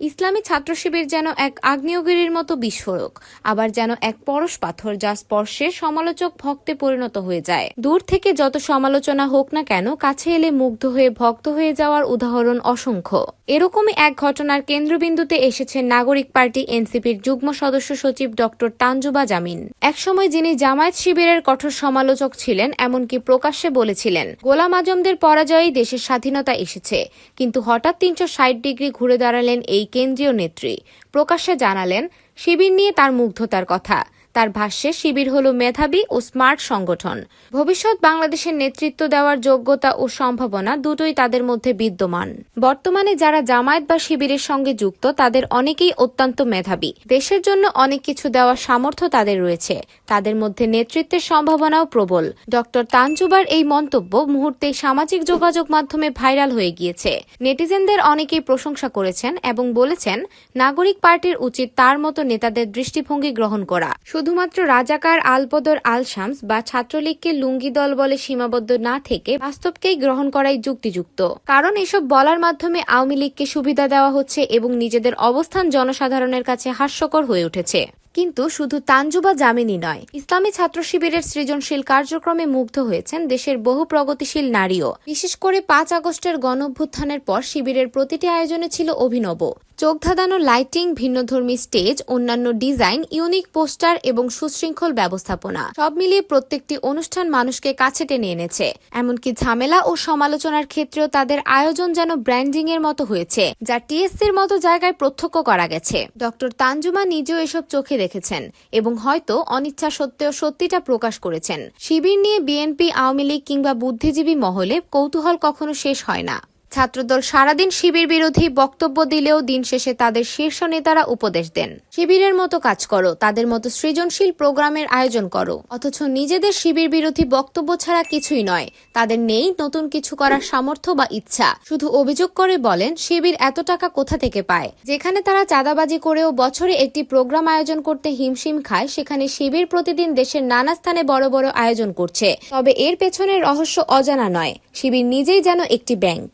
ইসলামী ছাত্র শিবির যেন এক আগ্নেয়গিরির মতো বিস্ফোরক, আবার যেন এক পরশ পাথর যা স্পর্শে সমালোচক ভক্তে পরিণত হয়ে যায়। দূর থেকে যত সমালোচনা হোক না কেন, কাছে এলে মুগ্ধ হয়ে ভক্ত হয়ে যাওয়ার উদাহরণ অসংখ্য। এরকমই এক ঘটনার কেন্দ্রবিন্দুতে এসেছেন নাগরিক পার্টি এনসিপির যুগ্ম সদস্য সচিব ডক্টর তানজুবা জামিন। একসময় যিনি জামায়াত শিবিরের কঠোর সমালোচক ছিলেন, এমনকি প্রকাশ্যে বলেছিলেন, গোলাম আজমদের পরাজয়েই দেশের স্বাধীনতা এসেছে। কিন্তু হঠাৎ তিনশো ষাট ডিগ্রি ঘুরে দাঁড়ালেন এই কেন্দ্রীয় নেত্রী। প্রকাশ্যে জানালেন শিবির নিয়ে তার মুগ্ধতার কথা। তার ভাষ্যে শিবির হল মেধাবী ও স্মার্ট সংগঠন। ভবিষ্যৎ বাংলাদেশের নেতৃত্ব দেওয়ার যোগ্যতা ও সম্ভাবনা দুটোই তাদের মধ্যে বিদ্যমান। বর্তমানে যারা জামায়াত বা শিবিরের সঙ্গে যুক্ত, তাদের অনেকেই অত্যন্ত মেধাবী। দেশের জন্য অনেক কিছু দেওয়ার সামর্থ্য তাদের রয়েছে। তাদের মধ্যে নেতৃত্বের সম্ভাবনাও প্রবল। ডক্টর তানজুবার এই মন্তব্য মুহূর্তে সামাজিক যোগাযোগ মাধ্যমে ভাইরাল হয়ে গিয়েছে। নেটিজেনদের অনেকেই প্রশংসা করেছেন এবং বলেছেন, নাগরিক পার্টির উচিত তার মতো নেতাদের দৃষ্টিভঙ্গি গ্রহণ করা। শুধুমাত্র রাজাকার আলপদর আল শামস বা ছাত্রলীগকে লুঙ্গি দল বলে সীমাবদ্ধ না থেকে বাস্তবকেই গ্রহণ করাই যুক্তিযুক্ত। কারণ এসব বলার মাধ্যমে আওয়ামী লীগকে সুবিধা দেওয়া হচ্ছে এবং নিজেদের অবস্থান জনসাধারণের কাছে হাস্যকর হয়ে উঠেছে। কিন্তু শুধু তানজুবা জামিনই নয়, ইসলামী ছাত্র শিবিরের সৃজনশীল কার্যক্রমে মুগ্ধ হয়েছেন দেশের বহু প্রগতিশীল নারীও। বিশেষ করে পাঁচ আগস্টের গণঅভ্যুত্থানের পর শিবিরের প্রতিটি আয়োজনে ছিল অভিনব। চোখ ধাঁধানো লাইটিং, ভিন্নধর্মী স্টেজ, অন্যান্য ডিজাইন, ইউনিক পোস্টার এবং সুশৃঙ্খল ব্যবস্থাপনা। সব মিলিয়ে প্রত্যেকটি অনুষ্ঠান মানুষকে কাছে টেনে এনেছে। এমনকি ঝামেলা ও সমালোচনার ক্ষেত্রেও তাদের আয়োজন যেন ব্র্যান্ডিং এর মতো হয়েছে, যা টিএসসির মতো জায়গায় প্রত্যক্ষ করা গেছে। ডক্টর তানজুমা নিজেও এসব চোখে দেখেছেন এবং হয়তো অনিচ্ছা সত্ত্বেও সত্যিটা প্রকাশ করেছেন। শিবির নিয়ে বিএনপি, আওয়ামী লীগ কিংবা বুদ্ধিজীবী মহলে কৌতূহল কখনো শেষ হয় না। ছাত্রদল সারাদিন শিবির বিরোধী বক্তব্য দিলেও দিন শেষে তাদের শীর্ষ নেতারা উপদেশ দেন। শিবিরের মতো কাজ করো, তাদের মতো সৃজনশীল প্রোগ্রামের আয়োজন করো। অথচ নিজেদের শিবির বিরোধী বক্তব্য ছাড়া কিছুই নয়, তাদের নেই নতুন কিছু করার সামর্থ্য বা ইচ্ছা। শুধু অভিযোগ করে বলেন, শিবির এত টাকা কোথা থেকে পায়? যেখানে তারা চাঁদাবাজি করেও বছরে একটি প্রোগ্রাম আয়োজন করতে হিমশিম খায়, সেখানে শিবির প্রতিদিন দেশের নানা স্থানে বড় বড় আয়োজন করছে। তবে এর পেছনের রহস্য অজানা নয়, শিবির নিজেই যেন একটি ব্যাংক।